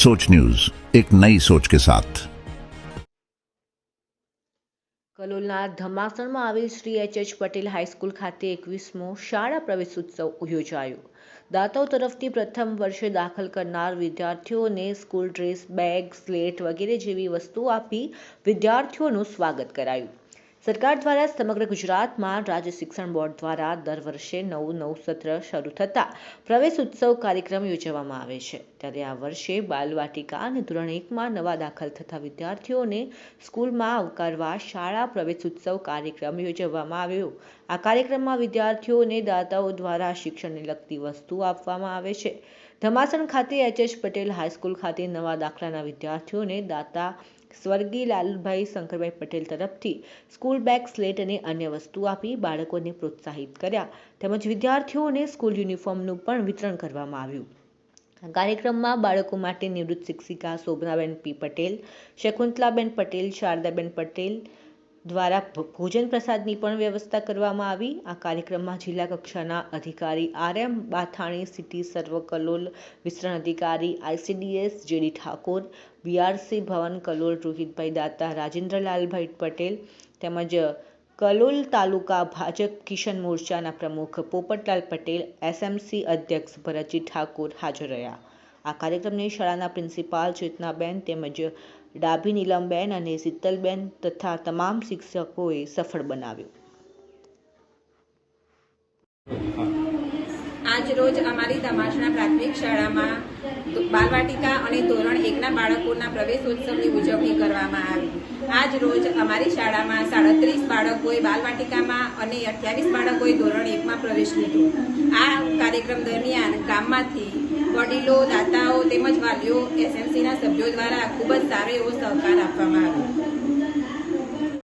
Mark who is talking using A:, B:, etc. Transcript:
A: सोच न्यूज एक नई सोच के साथ
B: કલોલના ધમાસણમાં આવેલ Shri H H Patel high school ખાતે એકવીસમો શાળા પ્રવેશોત્સવ યોજાયો દાતાઓ તરફથી પ્રથમ વર્ષે દાખલ કરનાર વિદ્યાર્થીઓને સ્કૂલ ડ્રેસ બેગ સ્લેટ વગેરે જેવી વસ્તુઓ આપી વિદ્યાર્થીઓનું સ્વાગત કરાયું સરકાર દ્વારા સમગ્ર ગુજરાતમાં રાજ્ય શિક્ષણ બોર્ડ દ્વારા દર વર્ષે નવું નવું સત્ર શરૂ થતાં પ્રવેશ ઉત્સવ કાર્યક્રમ યોજવામાં આવે છે. ત્યારે આ વર્ષે બાલવાટિકા અને ધોરણ એકમાં નવા દાખલ થતા વિદ્યાર્થીઓને સ્કૂલમાં આવકારવા શાળા પ્રવેશ ઉત્સવ કાર્યક્રમ યોજવામાં આવ્યો. આ કાર્યક્રમમાં વિદ્યાર્થીઓને દાતાઓ દ્વારા શિક્ષણને લગતી વસ્તુ આપવામાં આવે છે. ધમાસણ ખાતે એચ એચ પટેલ હાઈસ્કૂલ ખાતે નવા દાખલાના વિદ્યાર્થીઓને દાતા સ્વર્ગીય લાલભાઈ શંકરભાઈ પટેલ તરફથી સ્કૂલ બેગ, સ્લેટ અને અન્ય વસ્તુ આપી બાળકોને પ્રોત્સાહિત કર્યા. તેમજ વિદ્યાર્થીઓને સ્કૂલ યુનિફોર્મનું પણ વિતરણ કરવામાં આવ્યું. કાર્યક્રમમાં બાળકો માટે નિવૃત્ત શિક્ષિકા શોભનાબેન પી પટેલ, શકુંતલાબેન પટેલ, શારદાબેન પટેલ દ્વારા ભોજન પ્રસાદની પણ વ્યવસ્થા કરવામાં આવી. આ કાર્યક્રમમાં જિલ્લા કક્ષાના અધિકારી આર એમ બાથાણી, સિટી સર્વ કલોલ વિસ્તરણ અધિકારી આઈસીડીએસ જેડી ઠાકોર બીઆરસી ભવન કલોલ, રોહિતભાઈ દાતા, રાજેન્દ્રલાલભાઈ પટેલ તેમજ કલોલ તાલુકા ભાજપ કિશન મોરચાના પ્રમુખ પોપટલાલ પટેલ એસએમસી અધ્યક્ષ ભરતજી ઠાકોર હાજર રહ્યા. આ કાર્યક્રમને શાળાના પ્રિન્સિપાલ ચેતનાબેન તેમજ ડાભી નીલમબેન અને શીતલબેન તથા તમામ શિક્ષકોએ સફળ બનાવ્યો.
C: આજ રોજ અમારી દમાસણા પ્રાથમિક શાળામાં બાલવાટિકા અને ધોરણ એકના બાળકોના પ્રવેશોત્સવની ઉજવણી કરવામાં આવી. આજ રોજ અમારી શાળામાં સાડત્રીસ બાળકોએ બાલવાટિકામાં અને અઠ્યાવીસ બાળકોએ ધોરણ એકમાં પ્રવેશ લીધો. આ કાર્યક્રમ દરમિયાન ગામમાંથી વડીલો, દાતાઓ તેમજ વાલીઓ એસએમસીના સભ્યો દ્વારા ખૂબ જ સારો એવો સહકાર આપવામાં આવ્યો.